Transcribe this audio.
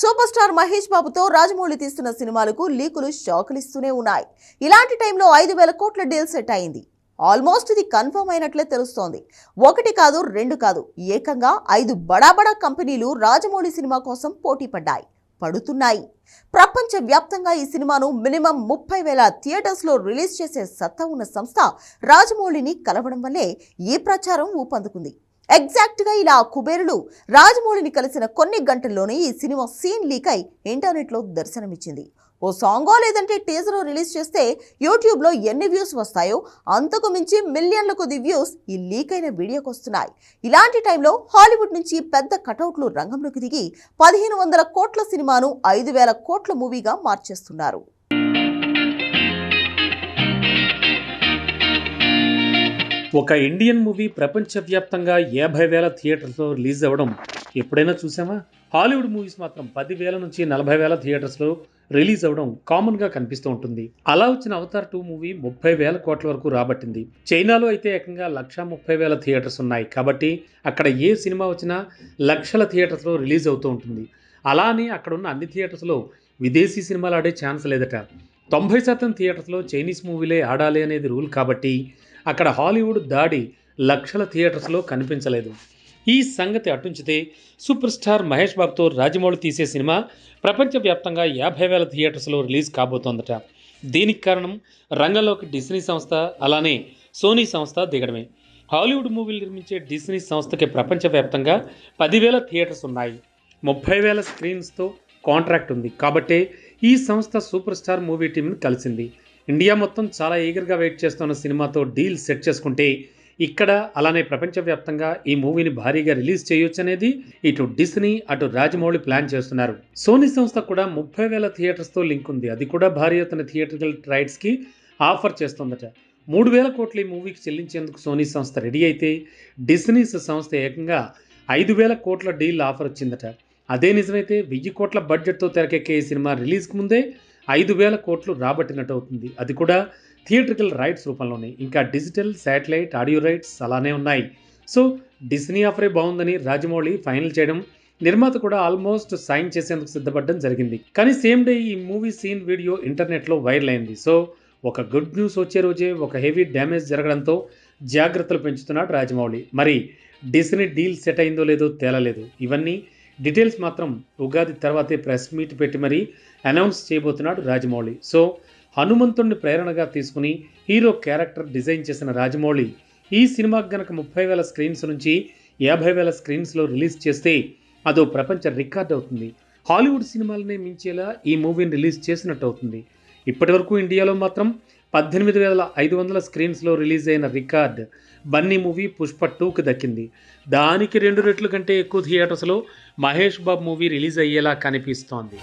Super star Mahesh బాబుతో రాజమౌళి తీస్తున్న సినిమాలకు లీకులు షాకులిస్తూనే ఉన్నాయి. ఇలాంటి టైంలో ఐదు వేల కోట్ల డీల్ సెట్ అయింది. ఆల్మోస్ట్ ఇది కన్ఫర్మ్ అయినట్లే తెలుస్తోంది. ఒకటి కాదు రెండు కాదు ఏకంగా ఐదు బడా బడా కంపెనీలు రాజమౌళి సినిమా కోసం పోటీ పడ్డాయి పడుతున్నాయి. ప్రపంచ వ్యాప్తంగా ఈ సినిమాను మినిమం ముప్పై వేల థియేటర్స్లో రిలీజ్ చేసే సత్తా ఉన్న సంస్థ రాజమౌళిని కలవడం వల్లే ఈ ప్రచారం ఊపందుకుంది. ఎగ్జాక్ట్గా ఇలా కుబేరులు రాజమౌళిని కలిసిన కొన్ని గంటల్లోనే ఈ సినిమా సీన్ లీక్ అయి ఇంటర్నెట్లో దర్శనమిచ్చింది. ఓ సాంగో లేదంటే టీజర్ రిలీజ్ చేస్తే యూట్యూబ్లో ఎన్ని వ్యూస్ వస్తాయో అంతకు మించి మిలియన్ల కొద్ది వ్యూస్ ఈ లీక్ అయిన వీడియోకి వస్తున్నాయి. ఇలాంటి టైంలో హాలీవుడ్ నుంచి పెద్ద కటౌట్లు రంగంలోకి దిగి పదిహేను వందల కోట్ల సినిమాను ఐదు వేల కోట్ల మూవీగా మార్చేస్తున్నారు. ఒక ఇండియన్ మూవీ ప్రపంచవ్యాప్తంగా యాభై వేల థియేటర్స్లో రిలీజ్ అవ్వడం ఎప్పుడైనా చూసామా? హాలీవుడ్ మూవీస్ మాత్రం పదివేల నుంచి నలభై వేల థియేటర్స్లో రిలీజ్ అవ్వడం కామన్గా కనిపిస్తూ ఉంటుంది. అలా వచ్చిన అవతార్ టూ మూవీ ముప్పై వేల కోట్ల వరకు రాబట్టింది. చైనాలో అయితే ఏకంగా లక్ష ముప్పై వేల థియేటర్స్ ఉన్నాయి కాబట్టి అక్కడ ఏ సినిమా వచ్చినా లక్షల థియేటర్స్లో రిలీజ్ అవుతూ ఉంటుంది. అలా అని అక్కడ ఉన్న అన్ని థియేటర్స్లో విదేశీ సినిమాలు ఆడే ఛాన్స్ లేదట. తొంభై శాతం థియేటర్స్లో చైనీస్ మూవీలే ఆడాలి అనేది రూల్ కాబట్టి అక్కడ హాలీవుడ్ దాడి లక్షల థియేటర్స్లో కనిపించలేదు. ఈ సంగతి అటుంచితే సూపర్ స్టార్ మహేష్ బాబుతో రాజమౌళి తీసే సినిమా ప్రపంచవ్యాప్తంగా యాభై వేల థియేటర్స్లో రిలీజ్ కాబోతోందట. దీనికి కారణం రంగంలోకి డిస్నీ సంస్థ అలానే సోనీ సంస్థ దిగడమే. హాలీవుడ్ మూవీలు నిర్మించే డిస్నీ సంస్థకి ప్రపంచవ్యాప్తంగా పదివేల థియేటర్స్ ఉన్నాయి. ముప్పై వేల స్క్రీన్స్తో కాంట్రాక్ట్ ఉంది కాబట్టే ఈ సంస్థ సూపర్ స్టార్ మూవీ టీంని కలిసింది. ఇండియా మొత్తం చాలా ఈగర్గా వెయిట్ చేస్తున్న సినిమాతో డీల్ సెట్ చేసుకుంటే ఇక్కడ అలానే ప్రపంచవ్యాప్తంగా ఈ మూవీని భారీగా రిలీజ్ చేయొచ్చు అనేది ఇటు డిస్నీ అటు రాజమౌళి ప్లాన్ చేస్తున్నారు. సోనీ సంస్థ కూడా ముప్పై వేల థియేటర్స్తో లింక్ ఉంది. అది కూడా భారీ అతని థియేటర్కల్ రైట్స్కి ఆఫర్ చేస్తుందట. మూడు వేల కోట్ల ఈ మూవీకి చెల్లించేందుకు సోనీ సంస్థ రెడీ అయితే డిస్నీస్ సంస్థ ఏకంగా ఐదు వేల కోట్ల డీల్ ఆఫర్ వచ్చిందట. అదే నిజమైతే వెయ్యి కోట్ల బడ్జెట్తో తెరకెక్కే ఈ సినిమా రిలీజ్కి ముందే ఐదు వేల కోట్లు రాబట్టినట్టు అవుతుంది అది కూడా థియేట్రికల్ రైట్స్ రూపంలోనే. ఇంకా డిజిటల్ శాటిలైట్ ఆడియో రైట్స్ అలానే ఉన్నాయి. సో డిస్నీ ఆఫరే బాగుందని రాజమౌళి ఫైనల్ చేయడం నిర్మాత కూడా ఆల్మోస్ట్ సైన్ చేసేందుకు సిద్ధపడడం జరిగింది. కానీ సేమ్ డే ఈ మూవీ సీన్ వీడియో ఇంటర్నెట్లో వైరల్ అయింది సో ఒక గుడ్ న్యూస్ వచ్చే రోజే ఒక హెవీ డ్యామేజ్ జరగడంతో జాగ్రత్తలు పెంచుతున్నాడు రాజమౌళి. మరి డిస్నీ డీల్ సెట్ అయిందో లేదో తేలలేదు. ఇవన్నీ డీటెయిల్స్ మాత్రం ఉగాది తర్వాతే ప్రెస్ మీట్ పెట్టి మరీ అనౌన్స్ చేయబోతున్నాడు రాజమౌళి. సో హనుమంతుడిని ప్రేరణగా తీసుకుని హీరో క్యారెక్టర్ డిజైన్ చేసిన రాజమౌళి ఈ సినిమాకి గనక ముప్పై వేల స్క్రీన్స్ నుంచి యాభై వేల స్క్రీన్స్లో రిలీజ్ చేస్తే అదో ప్రపంచ రికార్డ్ అవుతుంది. హాలీవుడ్ సినిమాలనే మించేలా ఈ మూవీని రిలీజ్ చేసినట్టు అవుతుంది. ఇప్పటివరకు ఇండియాలో మాత్రం పద్దెనిమిది వేల ఐదు వందల స్క్రీన్స్లో రిలీజ్ అయిన రికార్డ్ బన్నీ మూవీ పుష్ప టూకి దక్కింది. దానికి రెండు రెట్లు కంటే ఎక్కువ థియేటర్స్లో మహేష్ బాబు మూవీ రిలీజ్ అయ్యేలా కనిపిస్తోంది.